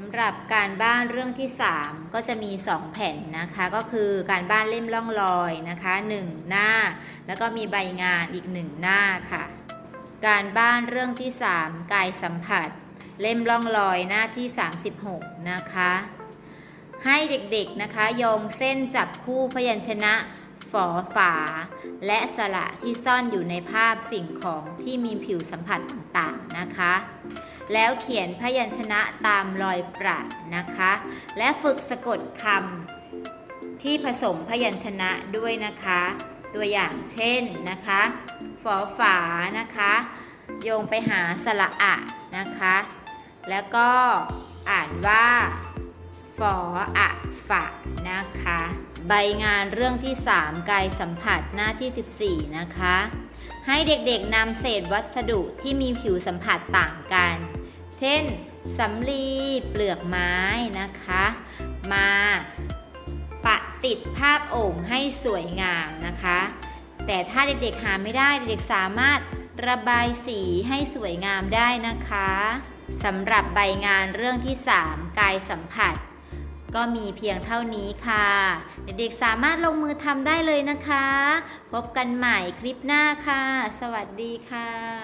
สำหรับการบ้านเรื่องที่ 3 ก็จะมี 2 แผ่นนะคะ ก็คือการบ้านเล่มล่องลอยนะคะ 1 หน้า แล้วก็มีใบงานอีก 1 หน้าค่ะ การบ้านเรื่องที่ 3 กายสัมผัส เล่มล่องลอยหน้าที่ 36 นะคะ ให้เด็กๆนะคะโยงเส้นจับคู่พยัญชนะฝอฝา และสระที่ซ่อนอยู่ในภาพสิ่งของที่มีผิวสัมผัสต่างๆนะคะ แล้วเขียนพยัญชนะตามรอยประนะคะ และฝึกสะกดคำที่ผสมพยัญชนะด้วยนะคะ ตัวอย่างเช่นนะคะฝอฝานะคะ โยงไปหาสระอะนะคะ แล้วก็อ่านว่าฝออะฝะนะคะ ใบงานเรื่องที่ 3 กายสัมผัสหน้าที่ 14 นะคะ ให้เด็กๆนำเศษวัสดุที่มีผิวสัมผัสต่างกัน เช่นสำลีเปลือกไม้นะคะ มาปะติดภาพโอ่งให้สวยงามนะคะ แต่ถ้าเด็กๆหาไม่ได้เด็กๆสามารถระบายสีให้สวยงามได้นะคะสำหรับใบงานเรื่องที่ 3 กายสัมผัส ก็มีเพียงเท่านี้ค่ะ เด็กๆสามารถลงมือทำได้เลยนะคะ พบกันใหม่คลิปหน้าค่ะ สวัสดีค่ะ